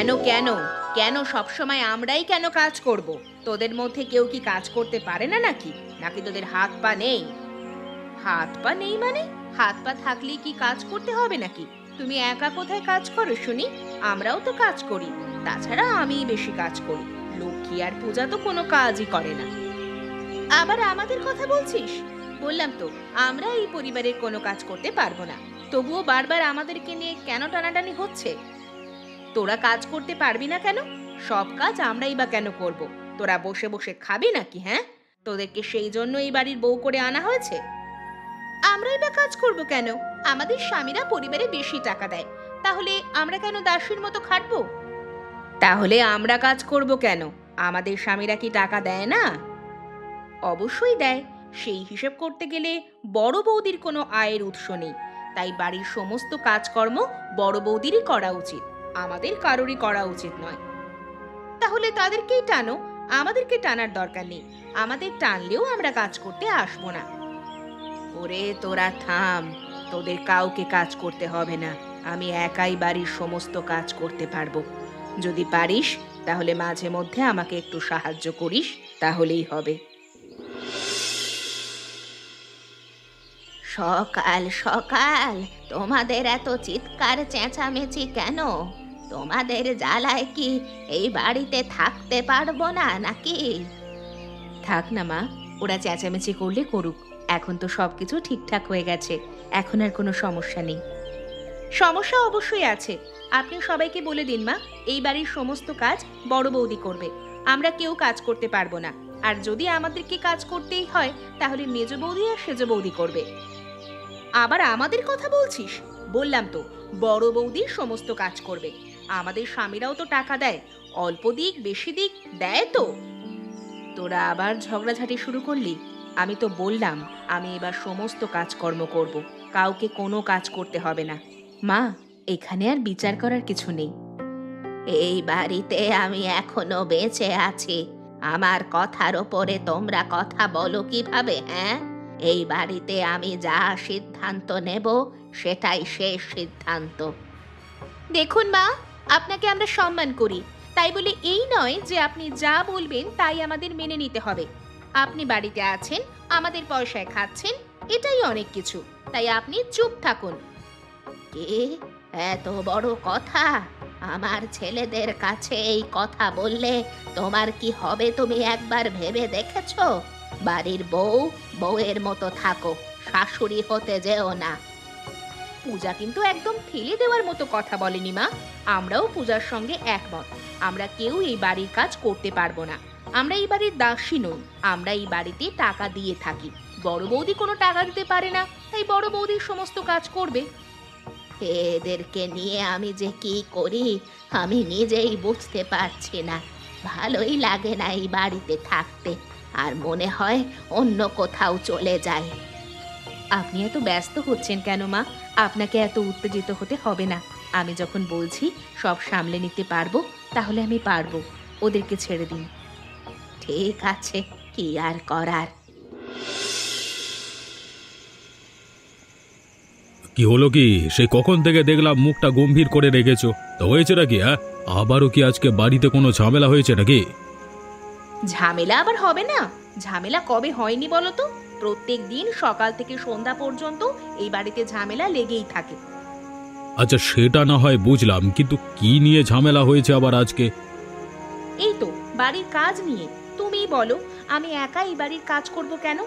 কেন কেন? কেন সবসময় আমরাই কেন কাজ করব? তোদের মধ্যে কেউ কি কাজ করতে পারে না নাকি? নাকি তোদের হাত পা নেই? হাত পা নেই মানে? হাত পা থাকলেই কি কাজ করতে হবে নাকি? তুমি একা কোথায় কাজ করো শুনি? আমরাও তো কাজ করি। তাছাড়া আমিই বেশি কাজ করি। লক্ষ্মী আর পূজা তো কোনো কাজই করে না। আবার আমাদের কথা বলছিস? বললাম তো, আমরা এই পরিবারের কোনো কাজ করতে পারব না। তবুও বারবার আমাদেরকে নিয়ে কেন টানাটানি হচ্ছে? তোরা কাজ করতে পারবি না কেন? সব কাজ আমরাই বা কেন করব? তোরা বসে বসে খাবি নাকি হ্যাঁ? তোদেরকে সেই জন্য এই বাড়ির বউ করে আনা হয়েছে? আমরাই বা কাজ করব কেন? আমাদের স্বামীরা পরিবারে বেশি টাকা দেয়। তাহলে আমরা কেন দাসীর মতো খাটবো? তাহলে আমরা কাজ করব কেন? আমাদের স্বামীরা কি টাকা দেয় না? অবশ্যই দেয়। সেই হিসেব করতে গেলে বড় বৌদির কোনো আয়ের উৎস নেই। তাই বাড়ির সমস্ত কাজকর্ম বড় বৌদিরই করা উচিত। আমাদের কারোরই করা উচিত নয়। তাহলে তাদেরকেই টানো, আমাদেরকে টানার দরকার নেই। আমাদের টানলেও আমরা কাজ করতে আসব না। ওরে তোরা থাম, তোদের কাউকে কাজ করতে হবে না। আমি একাই বাড়ির সমস্ত কাজ করতে পারব। যদি পারিস, তাহলে মাঝে মধ্যে আমাকে একটু সাহায্য করিস, তাহলেই হবে। সকাল সকাল, তোমাদের এত চিৎকার চেঁচামেচি কেন? তোমাদের জ্বালায় কি এই বাড়িতে থাকতে পারব না নাকি? থাক না মা, ওরা চেঁচামেচি করলে করুক। এখন তো সবকিছু ঠিকঠাক হয়ে গেছে, এখন আর কোনো সমস্যা নেই। সমস্যা অবশ্যই আছে। আপনি সবাইকে বলে দিন মা, এই বাড়ির সমস্ত কাজ বড় বৌদি করবে। আমরা কেউ কাজ করতে পারব না। আর যদি আমাদেরকে কাজ করতেই হয়, তাহলে মেজ বৌদি আর সেজ বৌদি করবে। আবার আমাদের কথা বলছিস? বললাম তো, বড় বৌদি সমস্ত কাজ করবে। আমাদের স্বামীরাও তো টাকা দেয়। অল্প দিক, বেশি দিক, দেয় তো। তোরা আবার ঝগড়াঝাটি শুরু করলি। আমি তো বললাম, আমি এবার সমস্ত কাজকর্ম করব। কাউকে কোনো কাজ করতে হবে না। মা, এখানে আর বিচার করার কিছু নেই। এই বাড়িতে আমি এখনও বেঁচে আছি। আমার কথার ওপরে তোমরা কথা বলো কীভাবে হ্যাঁ? এই বাড়িতে আমি যা সিদ্ধান্ত নেব, সেটাই শেষ সিদ্ধান্ত। দেখুন মা আপনাকে আমরা সম্মান করি। তাই বলে এই নয় যে আপনি যা বলবেন তাই আমাদের মেনে নিতে হবে। আপনি বাড়িতে আছেন, আমাদের পয়সায় খাচ্ছেন, এটাই অনেক কিছু। তাই আপনি চুপ থাকুন। কে? এত বড় কথা। আমার ছেলেদের কাছে এই কথা বললে তোমার কি হবে তুমি একবার ভেবে দেখেছ? বাড়ির বউ বউয়ের মতো থাকো শাশুড়ি হতে যেও না। পূজা কিন্তু একদম ফেলে দেওয়ার মতো কথা বলেনি মা। আমরাও পূজার সঙ্গে একমত। আমরা কেউ এই বাড়ির কাজ করতে পারব না। আমরা এই বাড়ির দাসী নই। আমরা এই বাড়িতে টাকা দিয়ে থাকি। বড় বৌদি কোনো টাকা দিতে পারে না, তাই বড় বৌদি সমস্ত কাজ করবে। এদেরকে নিয়ে আমি যে কি করি, আমি নিজেই বুঝতে পারছি না। ভালোই লাগে না এই বাড়িতে থাকতে। আর মনে হয় অন্য কোথাও চলে যায়। আপনি এত ব্যস্ত হচ্ছেন কেন মা? আপনাকে এত উত্তেজিত হতে হবে না। আমি যখন বলছি সব সামলে নিতে পারব তাহলে আমি পারব। ওদেরকে ছেড়ে দিন। ঠিক আছে কি আর করার? কি হলো কি? সে কখন থেকে দেখলাম মুখটা গম্ভীর করে রেখেছো? তো হয়েছে নাকি হ্যাঁ? আবারও কি আজকে বাড়িতে কোনো ঝামেলা হয়েছে নাকি? ঝামেলা আবার হবে না? ঝামেলা কবে হয়নি বলো তো? প্রত্যেক দিন সকাল থেকে সন্ধ্যা পর্যন্ত এই বাড়িতে ঝামেলা লেগেই থাকে। আচ্ছা সেটা না হয় বুঝলাম কিন্তু কি নিয়ে ঝামেলা হয়েছে আবার আজকে? এই তো বাড়ির কাজ নিয়ে। তুমিই বলো আমি একা এই বাড়ির কাজ করব কেন?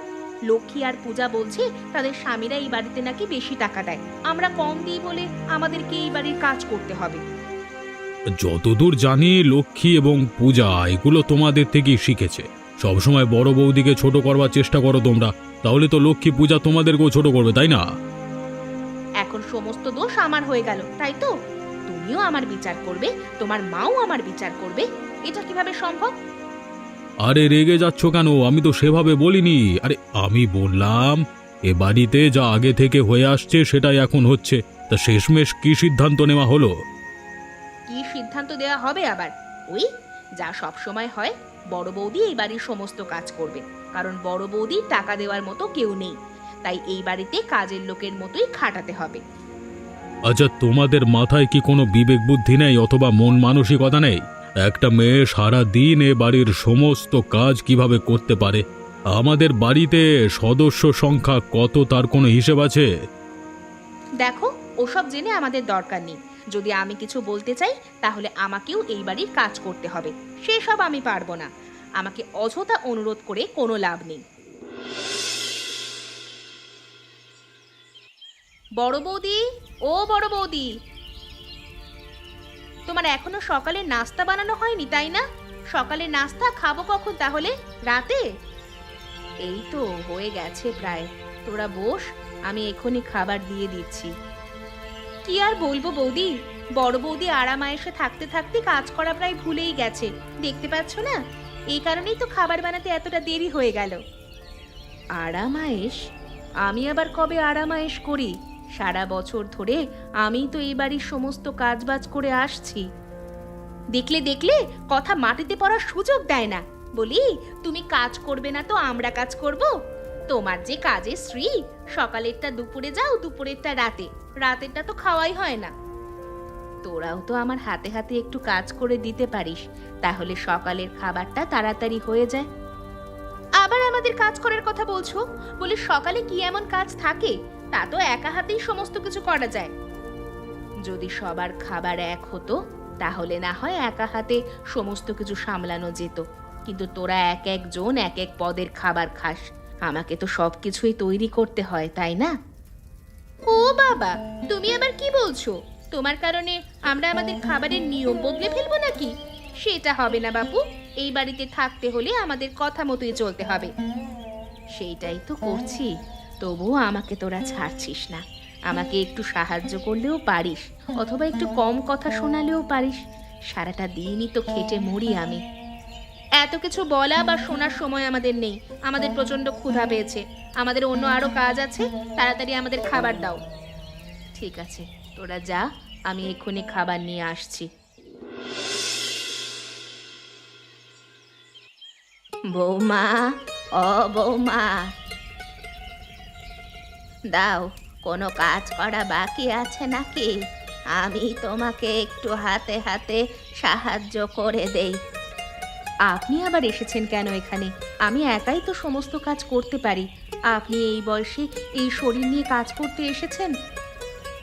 লক্ষ্মী আর পূজা বলছে তাদের স্বামীরা এই বাড়িতে নাকি বেশি টাকা দেয়। আমরা কম দিই বলে আমাদেরকে এই বাড়ির কাজ করতে হবে। যতদূর জানি লক্ষ্মী এবং পূজা এগুলো তোমাদের থেকেই শিখেছে। সবসময় বড় বৌদিকে ছোট করবার চেষ্টা করো তোমরা। তাহলে তো লক্ষ্মী পূজা তোমাদেরকেও ছোট করবে তাই না? এখন সমস্ত দোষ আমার হয়ে গেল তাই তো? তুমিও আমার বিচার করবে তোমার মাও আমার বিচার করবে। এটা কীভাবে সম্ভব? আরে রেগে যাচ্ছ কেন? আমি তো সেভাবে বলিনি। আরে আমি বললাম এ বাড়িতে যা আগে থেকে হয়ে আসছে সেটাই এখন হচ্ছে। তা শেষমেশ কি সিদ্ধান্ত নেওয়া হলো? কি সিদ্ধান্ত দেওয়া হবে আবার? ওই যা সব সময় হয় বড় বৌদি এই বাড়ির সমস্ত কাজ করবে। কারণ বড় বৌদি টাকা দেওয়ার মতো কেউ নেই। তাই এই বাড়িতে কাজের লোকের মতোই খাটাতে হবে। আচ্ছা তোমাদের মাথায় কি কোনো বিবেক বুদ্ধি নেই অথবা মন মানসিকতা নেই? একটা মেয়ে সারা দিন এ বাড়ির সমস্ত কাজ কীভাবে করতে পারে? আমাদের বাড়িতে সদস্য সংখ্যা কত তার কোনো হিসেব আছে? দেখো ওসব জেনে আমাদের দরকার নেই। যদি আমি কিছু বলতে চাই, তাহলে আমাকেও এই বাড়ির কাজ করতে হবে। সেসব আমি পারব না। আমাকে অযথা অনুরোধ করে কোনো লাভ নেই। বড় বৌদি? ও বড় বৌদি! তোমার এখনও সকালে নাস্তা বানানো হয়নি, তাই না? সকালে নাস্তা খাব কখন তাহলে? রাতে? এই তো, হয়ে গেছে প্রায়। তোরা বস, আমি এখনই খাবার দিয়ে দিচ্ছি। কি আর বলব বৌদি? বড় বৌদি আরাম এসে থাকতে থাকতে কাজ করা প্রায় ভুলেই গেছে। দেখতে পাচ্ছ না? এই কারণেই তো খাবার বানাতে এতটা দেরি হয়ে গেল। আরামায়েশ আমি আবার কবে আরামায়েশ করি? সারা বছর ধরে আমি তো এই বাড়ির সমস্ত কাজবাজ করে আসছি। দেখলে দেখলে কথা মাটিতে পড়ার সুযোগ দেয় না। বলি তুমি কাজ করবে না তো আমরা কাজ করব? তোমার যে কাজের স্ত্রী সকালেরটা দুপুরে যাও দুপুরেরটা রাতে। রাতেরটা তো খাওয়াই হয় না। তোরাও তো আমার হাতে হাতে একটু কাজ করে দিতে পারিস, তাহলে সকালের খাবারটা তাড়াতাড়ি হয়ে যায়। আবার আমাদের কাজ করার কথা বলছো? বলে সকালে কি এমন কাজ থাকে? তা তো একা হাতেই সমস্ত কিছু করা যায়। যদি সবার খাবার এক হতো, তাহলে না হয় একা হাতে সমস্ত কিছু সামলানো যেত। কিন্তু তোরা এক একজন এক এক পদের খাবার খাস। আমাকে তো সব কিছুই তৈরি করতে হয়, তাই না? ও বাবা, তুমি আবার কি বলছো? তোমার কারণে আমরা আমাদের খাবারের নিয়ম বদলে ফেলব নাকি? সেটা হবে না বাপু, এই বাড়িতে থাকতে হলে আমাদের কথা মতোই চলতে হবে। সেইটাই তো করছি, তবুও আমাকে তোরা ছাড়ছিস না। আমাকে একটু সাহায্য করলেও পারিস, অথবা একটু কম কথা শোনালেও পারিস। সারাটা দিনই তো খেটে মরি আমি। এত কিছু বলা বা শোনার সময় আমাদের নেই। আমাদের প্রচণ্ড ক্ষুধা পেয়েছে। আমাদের অন্য আরও কাজ আছে, তাড়াতাড়ি আমাদের খাবার দাও। ঠিক আছে, তোরা যা, আমি এক্ষুনি খাবার নিয়ে আসছি। বৌমা ও বৌমা। দাও, কোনো কাজ করা বাকি আছে নাকি? আমি তোমাকে একটু হাতে হাতে সাহায্য করে দেই। আপনি আবার এসেছেন কেন এখানে? আমি একাই তো সমস্ত কাজ করতে পারি। আপনি এই বয়সে এই শরীর নিয়ে কাজ করতে এসেছেন?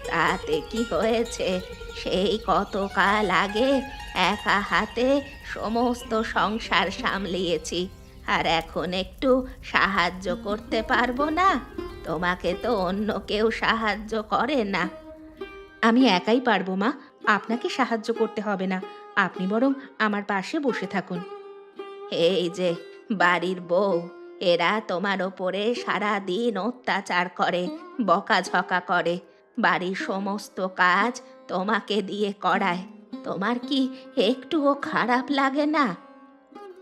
তাতে কি হয়েছে? সেই কত কাল আগে একা হাতে সমস্ত সংসার সামলিয়েছি। আর এখন একটু সাহায্য করতে পারব না? তোমাকে তো অন্য কেউ সাহায্য করে না। আমি একাই পারব মা। আপনাকে সাহায্য করতে হবে না। আপনি বরং আমার পাশে বসে থাকুন। এই যে, বাড়ির বউ, এরা তোমার ওপরে সারা দিন অত্যাচার করে, বকাঝকা করে। বাড়ির সমস্ত কাজ তোমাকে দিয়ে করায়। তোমার কি একটুও খারাপ লাগে না?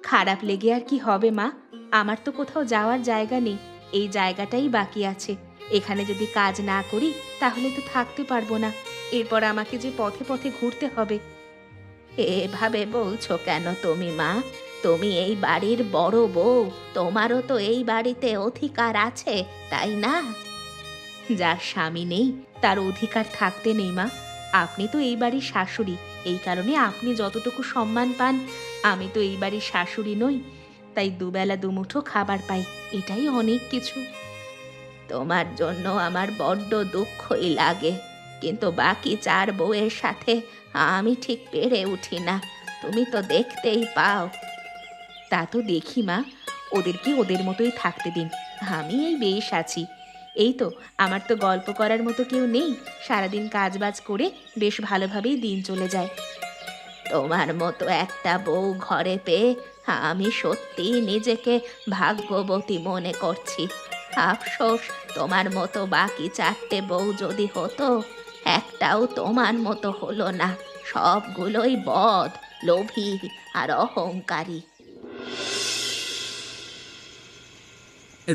খারাপ লেগে আর কি হবে, মা? আমার তো কোথাও যাওয়ার জায়গা নেই। এই জায়গাটাই বাকি আছে। এখানে যদি কাজ না করি, তাহলে তো থাকতে পারব না। এরপর আমাকে যে পথে পথে ঘুরতে হবে। এভাবে বলছো কেন তুমি, মা? তুমি এই বাড়ির বড় বউ, তোমারও তো এই বাড়িতে অধিকার আছে, তাই না? যার স্বামী নেই, তার অধিকার থাকতে নেই, মা। আপনি তো এই বাড়ির শাশুড়ি, এই কারণে আপনি যতটুকু সম্মান পান, আমি তো এই বাড়ির শাশুড়ি নই, তাই দুবেলা দুমুঠো খাবার পাই, এটাই অনেক কিছু। তোমার জন্য আমার বড্ড দুঃখই লাগে, কিন্তু বাকি চার বউয়ের সাথে আমি ঠিক পেরে উঠি না, তুমি তো দেখতেই পাও। তা তো দেখি, মা। ওদেরকে ওদের মতোই থাকতে দিন। আমি এই বেশ আছি। এই তো, আমার তো গল্প করার মতো কেউ নেই। সারাদিন কাজবাজ করে বেশ ভালোভাবেই দিন চলে যায়। তোমার মতো একটা বউ ঘরে পেয়ে আমি সত্যি নিজেকে ভাগ্যবতী মনে করছি। আফসোস, তোমার মতো বাকি চারটে বউ যদি হতো, একটাও তোমার মতো হলো না। সবগুলোই বদ, লোভী আর অহংকারী।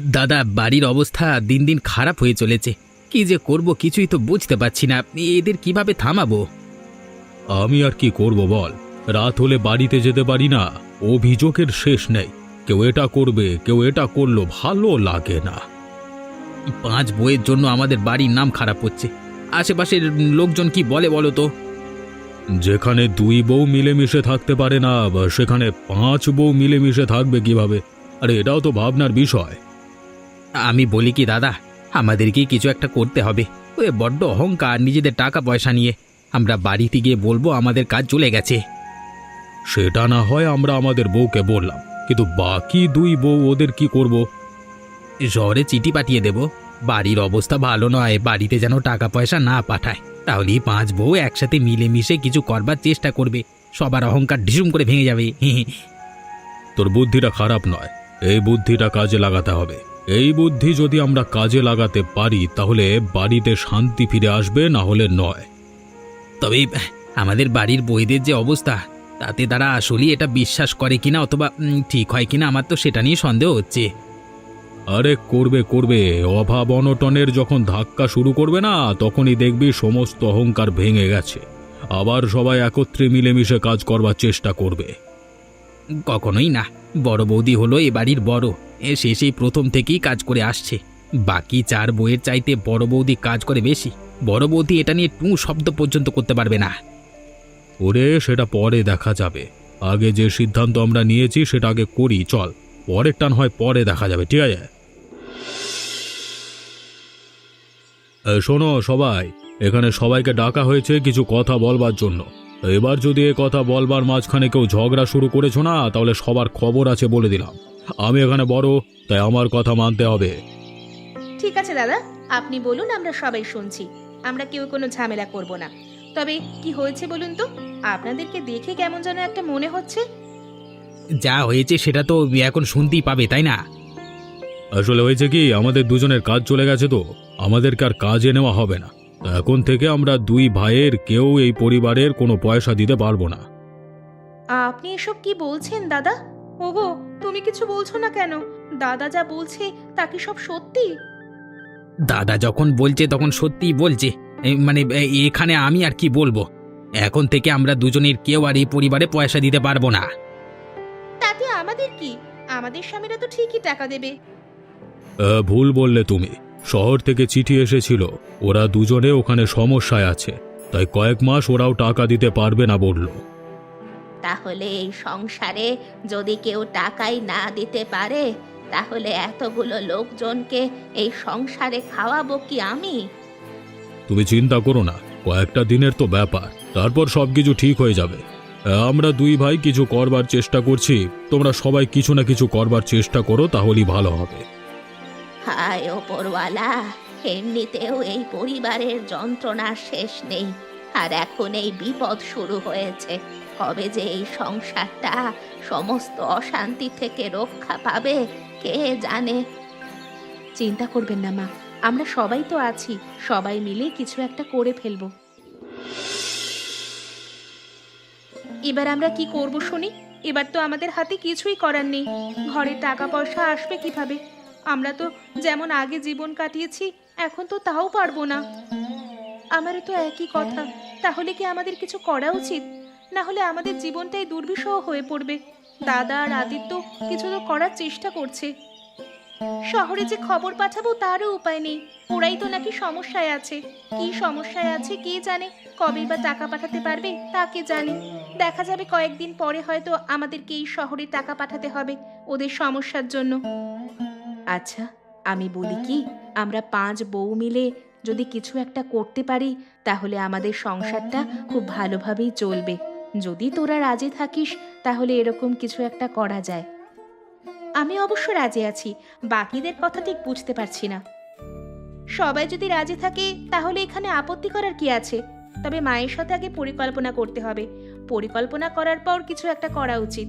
দাদা বাড়ির অবস্থা দিন দিন খারাপ হয়ে চলেছে। কি যে করব কিছুই তো বুঝতে পারছি না। এদের কীভাবে থামাবো? আমি আর কি করব বল? রাত হলে বাড়িতে যেতে পারি না। অভিযোগের শেষ নেই। কেউ এটা করবে কেউ এটা করল ভালো লাগে না। পাঁচ বইয়ের জন্য আমাদের বাড়ির নাম খারাপ হচ্ছে। আশেপাশের লোকজন কি বলে বলো তো? যেখানে দুই বউ মিলেমিশে থাকতে পারে না বা সেখানে পাঁচ বউ মিলেমিশে থাকবে কীভাবে? আরে এটাও তো ভাবনার বিষয়। আমি বলি কি দাদা আমাদেরকেই কিছু একটা করতে হবে। ওই বড্ড অহংকার নিজেদের টাকা পয়সা নিয়ে। আমরা বাড়িতে গিয়ে বলব আমাদের কাজ চলে গেছে। সেটা না হয় আমরা আমাদের বউকে বললাম কিন্তু বাকি দুই বউ ওদের কি করব? শহরে চিঠি পাঠিয়ে দেব। বাড়ির অবস্থা ভালো নয় বাড়িতে যেন টাকা পয়সা না পাঠায়। তাহলেই পাঁচ বউ একসাথে মিলেমিশে কিছু করবার চেষ্টা করবে। সবার অহংকার ঢিসুম করে ভেঙে যাবে। তোর বুদ্ধিটা খারাপ নয়। এই বুদ্ধিটা কাজে লাগাতে হবে। এই বুদ্ধি যদি আমরা কাজে লাগাতে পারি তাহলে বাড়িতে শান্তি ফিরে আসবে না হলে নয়। তবে আমাদের বাড়ির বইদের যে অবস্থা তাতে তারা আসলেই এটা বিশ্বাস করে কিনা অথবা ঠিক হয় কিনা আমার তো সেটা নিয়ে সন্দেহ হচ্ছে। আরে করবে করবে। অভাব অনটনের যখন ধাক্কা শুরু করবে না তখনই দেখবি সমস্ত অহংকার ভেঙে গেছে। আবার সবাই একত্রে মিলেমিশে কাজ করবার চেষ্টা করবে। কখনোই না। বড় বৌদি হলো এ বাড়ির বড়। এ সে সেই প্রথম থেকেই কাজ করে আসছে। বাকি চার বইয়ের চাইতে বড় বৌদি কাজ করে বেশি। বড় বৌদি এটা নিয়ে টু শব্দ পর্যন্ত করতে পারবে না। ওরে সেটা পরে দেখা যাবে। আগে যে সিদ্ধান্ত আমরা নিয়েছি সেটা আগে করি চল। পরের টান হয়, পরে দেখা যাবে, ঠিক আছে? শোনো সবাই, এখানে সবাইকে ডাকা হয়েছে কিছু কথা বলবার জন্য। এবার যদি এ কথা বলবার মাঝখানে কেউ ঝগড়া শুরু করেছ না, তাহলে সবার খবর আছে বলে দিলাম। আমি এখানে বড়, তাই আমার কথা মানতে হবে। ঠিক আছে দাদা, আপনি বলুন, আমরা সবাই শুনছি। আমরা কেউ কোনো ঝামেলা করব না। তবে কি হয়েছে বলুন তো? আপনাদেরকে দেখে কেমন যেন একটা মনে হচ্ছে। যা হয়েছে সেটা তো এখন শুনতেই পাবে তাই না? আসলে হয়েছে কি আমাদের দুজনের কাজ চলে গেছে তো। আমাদেরকে আর কাজে নেওয়া হবে না। এখন থেকে আমরা দুই ভাইয়ের কেউ এই পরিবারের কোনো পয়সা দিতে পারব না। আপনি এসব কি বলছেন দাদা? ওগো তুমি কিছু বলছো না কেন? দাদা যা বলছে তা কি সব সত্যি? দাদা যখন বলছে তখন সত্যিই বলছে। এ, মানে এ, এখানে আমি আর কি বলব? এখন থেকে আমরা দুজনের কেউ আর এই পরিবারে পয়সা দিতে পারব না। আমাদের কি? আমাদের স্বামীরা তো ঠিকই টাকা দেবে। আহ, ভুল বললে তুমি। শহর থেকে চিঠি এসেছিল ওরা দুজনে ওখানে সমস্যায় আছে। তাই কয়েক মাস ওরাও টাকা দিতে পারবে না বলল। তাহলে এই সংসারে যদি কেউ টাকাই না দিতে পারে তাহলে এতগুলো লোকজনকে এই সংসারে খাওয়াবো কি আমি? তুমি চিন্তা করো না কয়েকটা দিনের তো ব্যাপার। তারপর সবকিছু ঠিক হয়ে যাবে। আমরা দুই ভাই কিছু করবার চেষ্টা করছি। তোমরা সবাই কিছু না কিছু করবার চেষ্টা করো তাহলেই ভালো হবে। হায় ওপরওয়ালা এমনিতেও এই পরিবারের যন্ত্রণার শেষ নেই। আর এখন এই বিপদ শুরু হয়েছে। কবে যে এই সংসারটা সমস্ত অশান্তি থেকে রক্ষা পাবে কে জানে? চিন্তা করবেন না মা আমরা সবাই তো আছি। সবাই মিলে কিছু একটা করে ফেলব। এবার আমরা কি করব শুনি? এবার তো আমাদের হাতে কিছুই করার নেই। ঘরে টাকা পয়সা আসবে কীভাবে? আমরা তো যেমন আগে জীবন কাটিয়েছি, এখন তো তাও পারব না। আমারও তো একই কথা। তাহলে কি আমাদের কিছু করা উচিত? না হলে আমাদের জীবনটাই দুর্বিষহ হয়ে পড়বে। দাদা আর আদিত্য কিছু তো করার চেষ্টা করছে। শহরে যে খবর পাঠাবো তারও উপায় নেই। ওরাই তো নাকি সমস্যায় আছে। কি সমস্যায় আছে কে জানে? কবে বা টাকা পাঠাতে পারবে তাকে জানে? দেখা যাবে কয়েকদিন পরে হয়তো আমাদেরকে এই শহরে টাকা পাঠাতে হবে ওদের সমস্যার জন্য। আচ্ছা আমি বলি কি, আমরা পাঁচ বউ মিলে যদি কিছু একটা করতে পারি, তাহলে আমাদের সংসারটা খুব ভালোভাবেই চলবে। যদি তোরা রাজি থাকিস, তাহলে এরকম কিছু একটা করা যায়। আমি অবশ্য রাজি আছি, বাকিদের কথা ঠিক বুঝতে পারছি না। সবাই যদি রাজি থাকে, তাহলে এখানে আপত্তি করার কি আছে? তবে মায়ের সাথে আগে পরিকল্পনা করতে হবে। পরিকল্পনা করার পর কিছু একটা করা উচিত।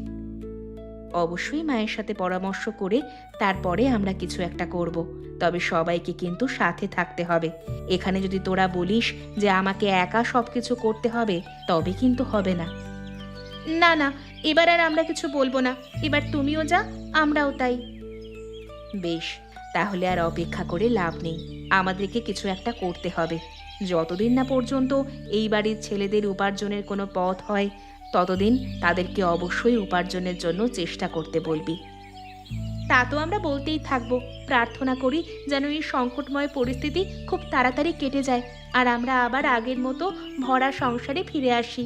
অবশ্যই মায়ের সাথে পরামর্শ করে তারপরে আমরা কিছু একটা করব। তবে সবাইকে কিন্তু সাথে থাকতে হবে। এখানে যদি তোরা বলিস যে আমাকে একা সব কিছু করতে হবে, তবে কিন্তু হবে না। না না এবার আর আমরা কিছু বলব না। এবার তুমিও যা, আমরাও তাই। বেশ, তাহলে আর অপেক্ষা করে লাভ নেই। আমাদেরকে কিছু একটা করতে হবে। যতদিন না পর্যন্ত এই বাড়ির ছেলেদের উপার্জনের কোনো পথ হয়, ততদিন তাদেরকে অবশ্যই উপার্জনের জন্য চেষ্টা করতে বলবি। তা তো আমরা বলতেই থাকব। প্রার্থনা করি যেন এই সংকটময় পরিস্থিতি খুব তাড়াতাড়ি কেটে যায়, আর আমরা আবার আগের মতো ভরা সংসারে ফিরে আসি।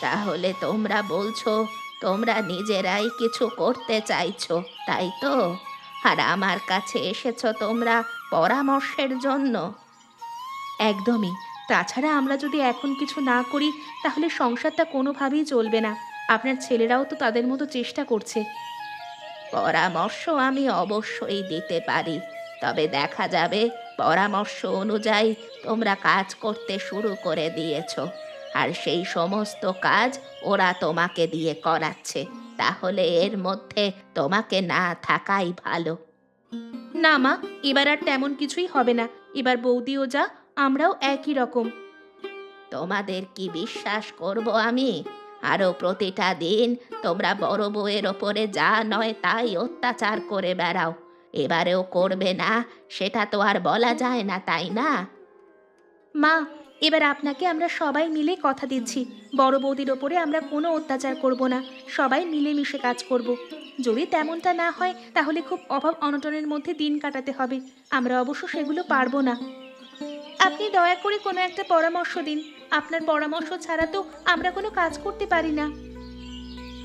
তাহলে তোমরা বলছো তোমরা নিজেরাই কিছু করতে চাইছো তাই তো? আর আমার কাছে এসেছ তোমরা পরামর্শের জন্য। একদমই। তাছাড়া আমরা যদি এখন কিছু না করি তাহলে সংসারটা কোনোভাবেই চলবে না। আপনার ছেলেরাও তো তাদের মতো চেষ্টা করছে। পরামর্শ আমি অবশ্যই দিতে পারি। তবে দেখা যাবে পরামর্শ অনুযায়ী তোমরা কাজ করতে শুরু করে দিয়েছ। আর সেই সমস্ত কাজ ওরা তোমাকে দিয়ে করাচ্ছে তাহলে এর মধ্যে তোমাকে না থাকাই ভালো। না মা এবার আর তেমন কিছুই হবে না। এবার বৌদিও যা আমরাও একই রকম। তোমাদের কি বিশ্বাস করব আমি? আরও প্রতিটা দিন তোমরা বড় বউয়ের ওপরে যা নয় তাই অত্যাচার করে বেড়াও। এবারেও করবে না সেটা তো আর বলা যায় না তাই না? মা এবার আপনাকে আমরা সবাই মিলে কথা দিচ্ছি। বড় বৌদির ওপরে আমরা কোনো অত্যাচার করব না। সবাই মিলেমিশে কাজ করব। যদি তেমনটা না হয়, তাহলে খুব অভাব অনটনের মধ্যে দিন কাটাতে হবে। আমরা অবশ্য সেগুলো পারব না। আপনি দয়া করে কোনো একটা পরামর্শ দিন। আপনার পরামর্শ ছাড়া তো আমরা কোনো কাজ করতে পারি না।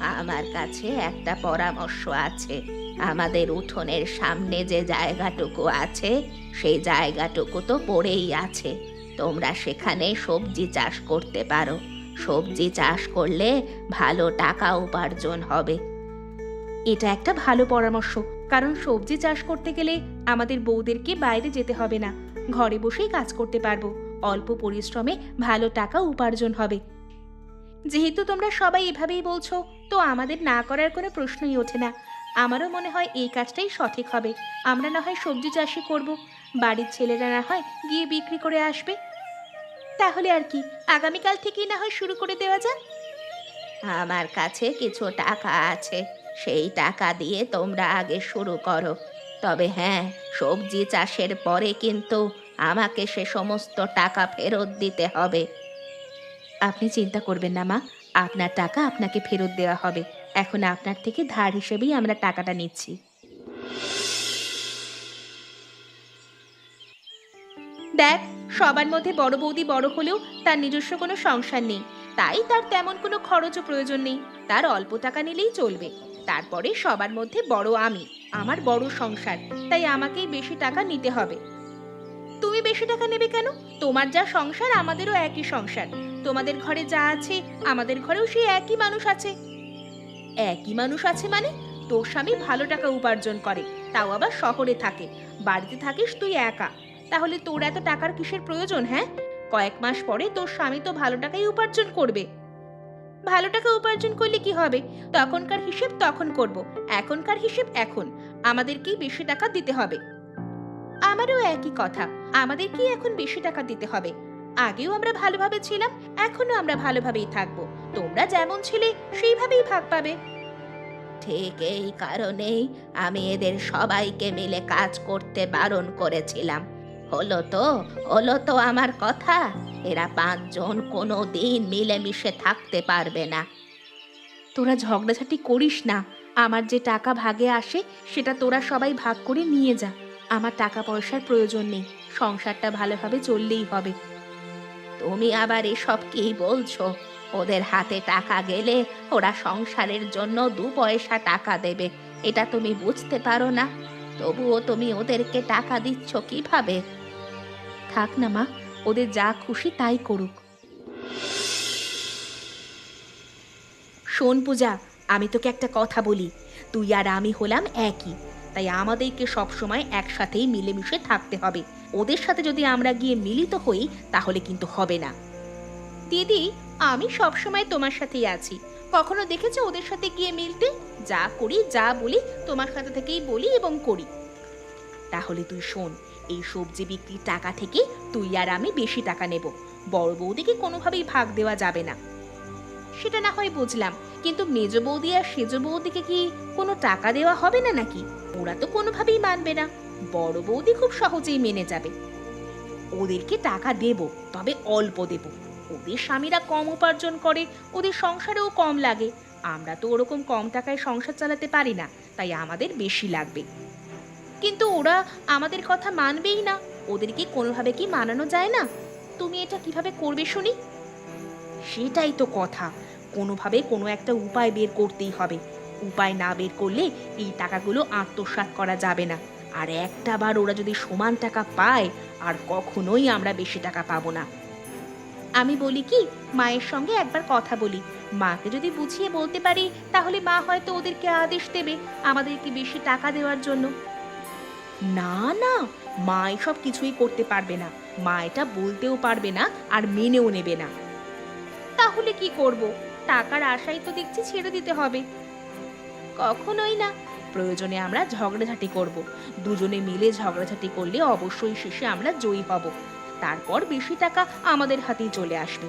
আমার কাছে একটা পরামর্শ আছে। আমাদের উঠোনের সামনে যে জায়গাটুকু আছে, সেই জায়গাটুকু তো পড়েই আছে। তোমরা সেখানে সবজি চাষ করতে পারো। সবজি চাষ করলে ভালো টাকা উপার্জন হবে। এটা একটা ভালো পরামর্শ, কারণ সবজি চাষ করতে গেলে আমাদের বউদেরকে বাইরে যেতে হবে না। ঘরে বসেই কাজ করতে পারব। অল্প পরিশ্রমে ভালো টাকা উপার্জন হবে। যেহেতু তোমরা সবাই এভাবেই বলছো, তো আমাদের না করার কোনো প্রশ্নই ওঠে না। আমারও মনে হয় এই কাজটাই সঠিক হবে। আমরা না হয় সবজি চাষই করব। বাড়ির ছেলেরা না হয় গিয়ে বিক্রি করে আসবে। তাহলে আর কি আগামীকাল থেকেই না হয় শুরু করে দেওয়া যাক? আমার কাছে কিছু টাকা আছে সেই টাকা দিয়ে তোমরা আগে শুরু করো। তবে হ্যাঁ সবজি চাষের পরে কিন্তু আমাকে সে সমস্ত টাকা ফেরত দিতে হবে। আপনি চিন্তা করবেন না মা। আপনার টাকা আপনাকে ফেরত দেওয়া হবে। এখন আপনার থেকে ধার হিসেবেই আমরা টাকাটা নিচ্ছি। দেখ, সবার মধ্যে বড় বৌদি বড় হলেও তার নিজস্ব কোনো সংসার নেই। তাই তার তেমন কোনো খরচও প্রয়োজন নেই। তার অল্প টাকা নিলেই চলবে। তারপরে সবার মধ্যে বড় আমি, আমার বড় সংসার। তাই আমাকেই বেশি টাকা নিতে হবে। তুমি বেশি টাকা নেবে কেন? তোমার যা সংসার, আমাদেরও একই সংসার। তোমাদের ঘরে যা আছে, আমাদের ঘরেও সেই একই মানুষ আছে। একই মানুষ আছে মানে তোর স্বামী ভালো টাকা উপার্জন করে, তাও আবার শহরে থাকে। বাড়িতে থাকিস তুই একা। তাহলে তোর এত টাকার কিসের প্রয়োজন হ্যাঁ? কয়েক মাস পরে তোর স্বামী তো ভালো টাকাই উপার্জন করবে। ভালো টাকা উপার্জন করলে কি হবে? তখনকার হিসেব তখন করব, এখনকার হিসেব এখন। আমাদেরকেই বেশি টাকা দিতে হবে। আমারও একই কথা আমাদেরকেই এখন বেশি টাকা দিতে হবে। আগেও আমরা ভালোভাবে ছিলাম এখনও আমরা ভালোভাবেই থাকব। তোমরা যেমন ছিলে, সেইভাবেই ভাগ পাবে। ঠিক এই কারণেই আমি এদের সবাইকে মিলে কাজ করতে বারণ করেছিলাম। হলো তো হলো তো আমার কথা। এরা পাঁচজন কোনো দিন মিলেমিশে থাকতে পারবে না। তোরা ঝগড়াঝাটি করিস না। আমার যে টাকা ভাগে আসে সেটা তোরা সবাই ভাগ করে নিয়ে যা। আমার টাকা পয়সার প্রয়োজন নেই। সংসারটা ভালোভাবে চললেই হবে। তুমি আবার এসব কি বলছো? ওদের হাতে টাকা গেলে ওরা সংসারের জন্য দু পয়সা টাকা দেবে। এটা তুমি বুঝতে পারো না? তবুও তুমি ওদেরকে টাকা দিচ্ছ কীভাবে? থাক না মা ওদের যা খুশি তাই করুক। শোন পূজা আমি তোকে একটা কথা বলি। তুই আর আমি হলাম একই। তাই আমাদেরকে সবসময় একসাথেই মিলেমিশে থাকতে হবে। ওদের সাথে যদি আমরা গিয়ে মিলিত হই তাহলে কিন্তু হবে না। দিদি আমি সবসময় তোমার সাথেই আছি। কখনো দেখেছ ওদের সাথে গিয়ে মিলতে? যা করি, যা বলি, তোমার সাথে থেকেই বলি এবং করি। তাহলে তুই শোন, এই সবজি বিক্রির টাকা থেকে তুই আর আমি বেশি টাকা নেব। বড় বৌদিকে কোনোভাবেই ভাগ দেওয়া যাবে না। সেটা না হয় বুঝলাম, কিন্তু মেজ বৌদি আর সেজ বৌদিকে কি কোনো টাকা দেওয়া হবে না নাকি? ওরা তো কোনোভাবেই মানবে না। বড় বৌদি খুব সহজেই মেনে যাবে। ওদেরকে টাকা দেব, তবে অল্প দেব। ওদের স্বামীরা কম উপার্জন করে, ওদের সংসারেও কম লাগে। আমরা তো ওরকম কম টাকায় সংসার চালাতে পারি না, তাই আমাদের বেশি লাগবে। কিন্তু ওরা আমাদের কথা মানবেই না ওদেরকে কোনোভাবে কি মানানো যায় না? তুমি এটা কীভাবে করবে শুনি? সেটাই তো কথা, কোনোভাবে কোনো একটা উপায় বের করতেই হবে। উপায় না বের করলে এই টাকাগুলো আত্মসাৎ করা যাবে না। আর একটা বার ওরা যদি সমান টাকা পায়, আর কখনোই আমরা বেশি টাকা পাবো না। আমি বলি কি, মায়ের সঙ্গে একবার কথা বলি। মাকে যদি বুঝিয়ে বলতে পারি, তাহলে মা হয়তো ওদেরকে আদেশ দেবে, আমাদেরকে বেশি টাকা দেওয়ার জন্য। না না, মা এসব কিছুই করতে পারবে না। মা এটা বলতেও পারবে না আর মেনেও নেবে না। তাহলে কি করব? টাকার আশাই তো দেখছি ছেড়ে দিতে হবে। কখনোই না। প্রয়োজনে আমরা ঝগড়াঝাটি করব। দুজনে মিলে ঝগড়াঝাটি করলে অবশ্যই শেষে আমরা জয়ী হব। তারপর বেশি টাকা আমাদের হাতেই চলে আসবে।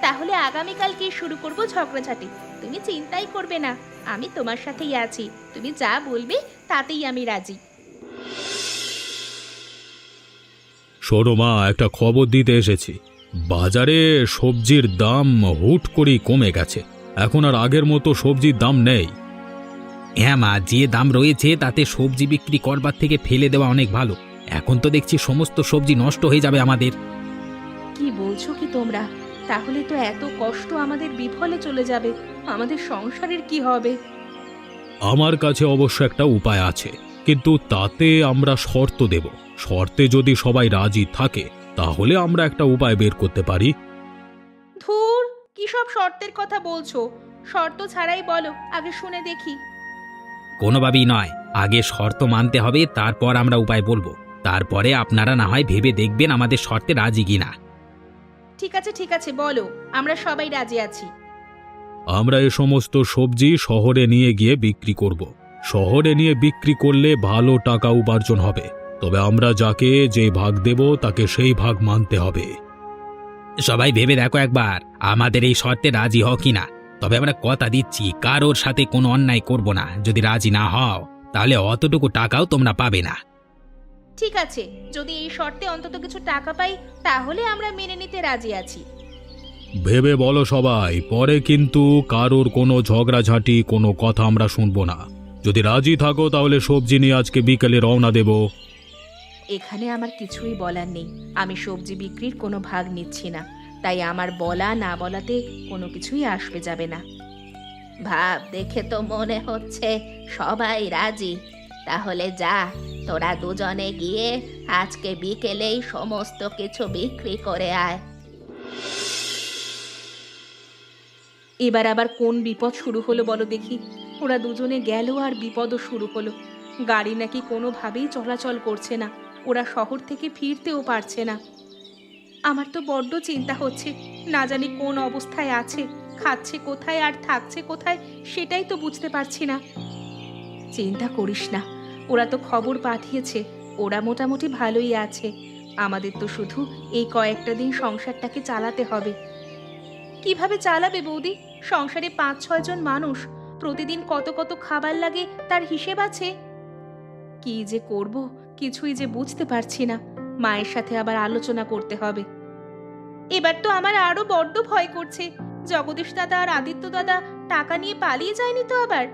তাহলে আগামীকালকে শুরু করব ঝগড়াঝাটি? তুমি চিন্তাই করবে না। আমি তোমার সাথেই আছি। তুমি যা বলবে তাতেই আমি রাজি। শোনো মা একটা খবর দিতে এসেছি। বাজারে সবজির দাম হুট করেই কমে গেছে। এখন আর আগের মতো সবজির দাম নেই। হ্যাঁ মা যে দাম রয়েছে তাতে সবজি বিক্রি করবার থেকে ফেলে দেওয়া অনেক ভালো। এখন তো দেখছি সমস্ত সবজি নষ্ট হয়ে যাবে আমাদের। কি বলছো কি তোমরা? তাহলে তো এত কষ্ট আমাদের বিফলে চলে যাবে। আমাদের সংসারের কি হবে? আমার কাছে অবশ্য একটা উপায় আছে কিন্তু তাতে আমরা শর্ত দেব। শর্তে যদি সবাই রাজি থাকে তাহলে আমরা একটা উপায় বের করতে পারি। ধুর কি সব শর্তের কথা বলছো? শর্ত ছাড়াই বলো আগে শুনে দেখি। কোনোভাবেই নয় আগে শর্ত মানতে হবে তারপর আমরা উপায় বলব। তারপরে আপনারা না হয় ভেবে দেখবেন আমাদের শর্তে রাজি কিনা। ঠিক আছে ঠিক আছে বলো। আমরা সবাই রাজি আছি। আমরা এ সমস্ত সবজি শহরে নিয়ে গিয়ে বিক্রি করব। শহরে নিয়ে বিক্রি করলে ভালো টাকা উপার্জন হবে। তবে আমরা যাকে যে ভাগ দেব তাকে সেই ভাগ মানতে হবে। সবাই ভেবে দেখো একবার আমাদের এই শর্তে রাজি হও কিনা। তবে আমরা কথা দিচ্ছি কারোর সাথে কোনো অন্যায় করব না। যদি রাজি না হও তাহলে অতটুকু টাকাও তোমরা পাবে না। ঠিক আছে যদি এই শর্তে অন্তত কিছু টাকা পাই তাহলে আমরা মেনে নিতে রাজি আছি। ভেবে বলো সবাই পরে কিন্তু কারোর কোনো ঝগড়াঝাটি কোনো কথা আমরা শুনব না। যদি রাজি থাকো তাহলে সবজি নিয়ে আজকে বিকেলে রওনা দেব। এখানে আমার কিছুই বলার নেই। আমি সবজি বিক্রির কোনো ভাগ নিচ্ছি না। তাই আমার বলা না বলাতে কোনো কিছুই আসবে যাবে না। ভাব দেখে তো মনে হচ্ছে সবাই রাজি। তাহলে যা, তোরা দুজনে গিয়ে আজকে বিকেলেই সমস্ত কিছু বিক্রি করে আয়। এবার আবার কোন বিপদ শুরু হলো বলো দেখি। ওরা দুজনে গেল আর বিপদও শুরু হলো। গাড়ি নাকি কোনোভাবেই চলাচল করছে না। ওরা শহর থেকে ফিরতেও পারছে না। আমার তো বড্ড চিন্তা হচ্ছে, না জানি কোন অবস্থায় আছে, খাচ্ছে কোথায় আর থাকছে কোথায় সেটাই তো বুঝতে পারছি না। চিন্তা করিস না ওরা তো খবর পাঠিয়েছে, ওরা মোটামুটি ভালোই আছে। আমাদের তো শুধু এই কয়েকটা দিন সংসারটাকে চালাতে হবে। কীভাবে চালাবে বৌদি? সংসারে পাঁচ, ছয় জন মানুষ, প্রতিদিন কত কত খাবার লাগে তার হিসেব আছে? কি যে করব, কিছুই যে বুঝতে পারছি না। মায়ের সাথে আবার আলোচনা করতে হবে। এবার তো আমার আরও বড্ড ভয় করছে। জগদীশ দাদা আর আদিত্য দাদা টাকা নিয়ে পালিয়ে যায়নি তো আবার?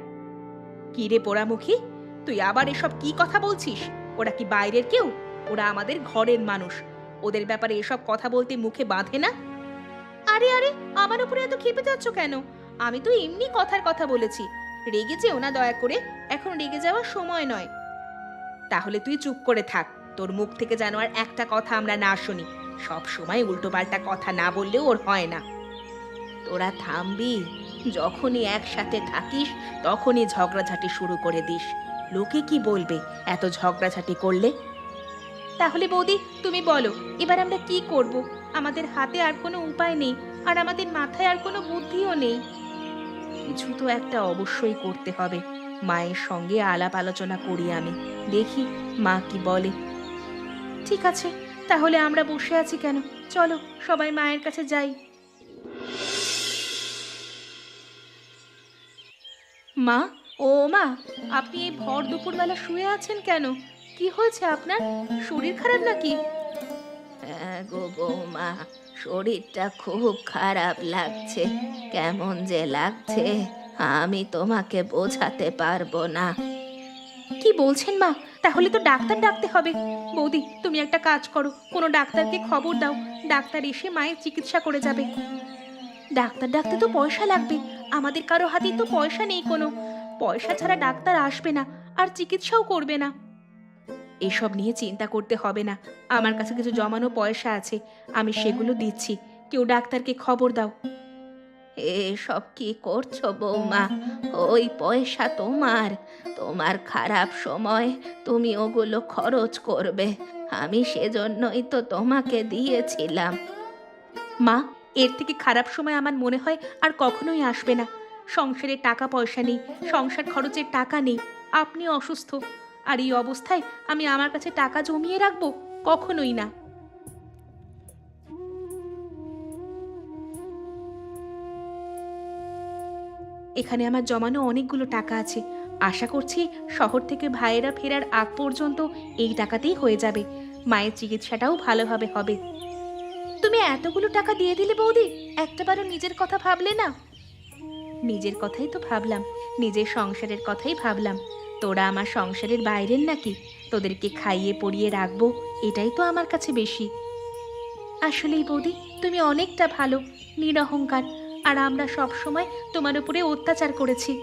কি রে পোড়ামুখী তুই আবার এসব কি কথা বলছিস? ওরা কি বাইরের কেউ? ওরা আমাদের ঘরের মানুষ। ওদের ব্যাপারে এসব কথা বলতে মুখে বাঁধে না? আরে আরে, আমার উপরে এত ক্ষেপে যাচ্ছ কেন? আমি তো এমনি কথার কথা বলেছি। রেগে যেও না দয়া করে, এখন রেগে যাওয়ার সময় নয়। তাহলে তুই চুপ করে থাক। তোর মুখ থেকে যেন আর একটা কথা আমরা না শুনি। সব সময় উল্টোপাল্টা কথা না বললেও ওর হয় না। তোরা থামবি। যখনই একসাথে থাকিস, তখনই ঝগড়াঝাটি শুরু করে দিস। লোকে কি বলবে? এত ঝগড়াঝাটি করলে? তাহলে বৌদি তুমি বলো এবার আমরা কি করব? আমাদের হাতে আর কোনো উপায় নেই আর আমাদের মাথায় আর কোনো বুদ্ধিও নেই। কিছু তো একটা অবশ্যই করতে হবে। মায়ের সঙ্গে আলাপ আলোচনা করি আমি। দেখি মা কি বলে। ঠিক আছে তাহলে আমরা বসে আছি কেন? চলো সবাই মায়ের কাছে যাই। মা ও মা আপনি এই ভর দুপুরবেলা শুয়ে আছেন কেন? কি হয়েছে আপনার? শরীর খারাপ নাকি? হ্যাঁ গো বৌমা শরীরটা খুব খারাপ লাগছে। কেমন যে লাগছে আমি তোমাকে বোঝাতে পারব না। কি বলছেন মা? তাহলে তো ডাক্তার ডাকতে হবে। বৌদি তুমি একটা কাজ করো কোনো ডাক্তারকে খবর দাও। ডাক্তার এসে মায়ের চিকিৎসা করে যাবে। ডাক্তার ডাকতে তো পয়সা লাগবে। আমাদের কারও হাতেই তো পয়সা নেই কোনো। পয়সা ছাড়া ডাক্তার আসবে না আর চিকিৎসাও করবে না। এসব নিয়ে চিন্তা করতে হবে না। আমার কাছে কিছু জমানো পয়সা আছে, আমি সেগুলো দিচ্ছি। কেউ ডাক্তারকে খবর দাও। এসব কি করছ বৌমা? ওই পয়সা তোমার। তোমার খারাপ সময় তুমি ওগুলো খরচ করবে। আমি সেজন্যই তো তোমাকে দিয়েছিলাম। মা, এর থেকে খারাপ সময় আমার মনে হয় আর কখনোই আসবে না। সংসারে টাকা পয়সা নেই, সংসার খরচের টাকা নেই, আপনি অসুস্থ। আর এই অবস্থায় আমি আমার কাছে টাকা জমিয়ে রাখব? কখনোই না। এখানে আমার জমানো অনেকগুলো টাকা আছে। আশা করছি শহর থেকে ভাইয়েরা ফেরার আগ পর্যন্ত এই টাকাতেই হয়ে যাবে। মায়ের চিকিৎসাটাও ভালোভাবে হবে। তুমি এতগুলো টাকা দিয়ে দিলে বৌদি একটাবারও নিজের কথা ভাবলে না? নিজের কথাই তো ভাবলাম, নিজের সংসারের কথাই ভাবলাম। তোরা আমার সংসারের বাইরের নাকি? তোদেরকে খাইয়ে পড়িয়ে রাখব, এটাই তো আমার কাছে বেশি। আসলেই বৌদি, তুমি অনেকটা ভালো, নিরহংকার, আর আমরা সব সময় তোমার উপরে অত্যাচার করেছি।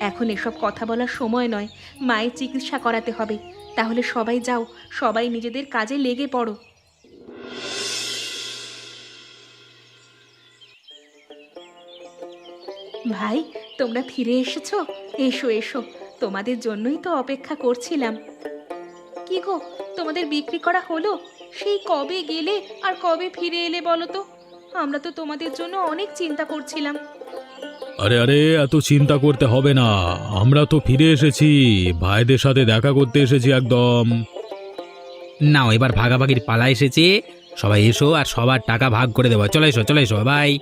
এখন এসব কথা বলার সময় নয়, মায়ের চিকিৎসা করাতে হবে। তাহলে সবাই যাও, সবাই নিজেদের কাজে লেগে পড়ো। ভাই তোমরা ফিরে এসেছ? এসো এসো। তোমাদের জন্যই তো অপেক্ষা করছিলাম। কি গো তোমাদের বিক্রি করা হলো? সেই কবে গেলে আর কবে ফিরে এলে বলো তো? আমরা তো তোমাদের জন্য অনেক চিন্তা করছিলাম। আরে আরে এত চিন্তা করতে হবে না। আমরা তো ফিরে এসেছি। ভাইদের সাথে দেখা করতে এসেছি একদম। নাও এবার ভাগাভাগির পালা এসেছে। সবাই এসো আর সবার টাকা ভাগ করে দেবো। চলে এসো চলে এসো বাই।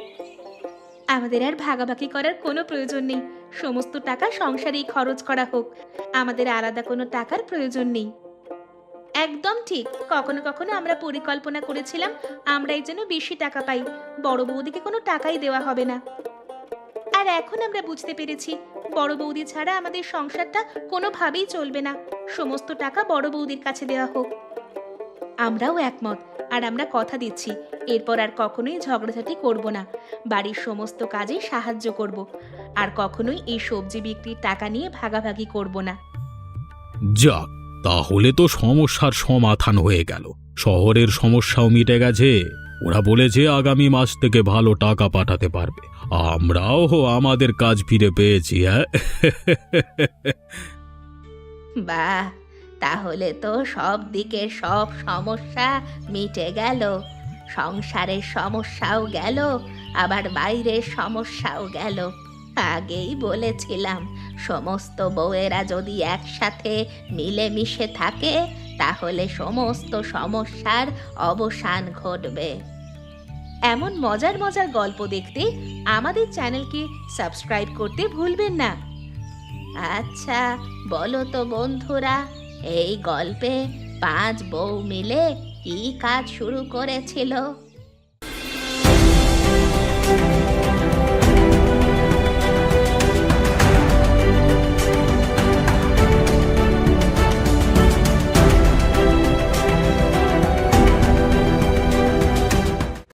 আমাদের আর ভাগাভাগি করার কোনো প্রয়োজন নেই। সমস্ত টাকা সংসারেই খরচ করা হোক। আমাদের আলাদা কোনো টাকার প্রয়োজন নেই। একদম ঠিক। কখনো কখনো আমরা পরিকল্পনা করেছিলাম, আমরাই যেন বেশি টাকা পাই। বড় বৌদিকে কোনো টাকাই দেওয়া হবে না। আর এখন আমরা বুঝতে পেরেছি, বড় বৌদি ছাড়া আমাদের সংসারটা কোনোভাবেই চলবে না। সমস্ত টাকা বড় বৌদির কাছে দেওয়া হোক। আমরাও একমত। আর আমরা কথা দিচ্ছি। এরপর আর কখনোই ঝগড়াঝাটি করব না। বাড়ির সমস্ত কাজে সাহায্য করব। আর কখনোই এই সবজি বিক্রির টাকা নিয়ে ভাগাভাগি করব না। যাক তাহলে তো সমস্যার সমাধান হয়ে গেল। শহরের সমস্যাও মিটে গেছে। ওরা বলেছে আগামী মাস থেকে ভালো টাকা পাঠাতে পারবে। আমরাও আমাদের কাজ ফিরে পেয়েছি হ্যাঁ? বাহ! তাহলে তো সব দিকে সব সমস্যা মিটে গেল। সংসারের সমস্যাও গেল, আবার বাইরের সমস্যাও গেল। আগেই বলেছিলাম, সমস্ত বউয়েরা যদি একসাথে মিলেমিশে থাকে, তাহলে সমস্ত সমস্যার অবসান ঘটবে। এমন মজার মজার গল্প দেখতে আমাদের চ্যানেলকে সাবস্ক্রাইব করতে ভুলবেন না। আচ্ছা বলো তো বন্ধুরা। এই গল্পে পাঁচ বউ মিলে কি কাজ শুরু করেছিল?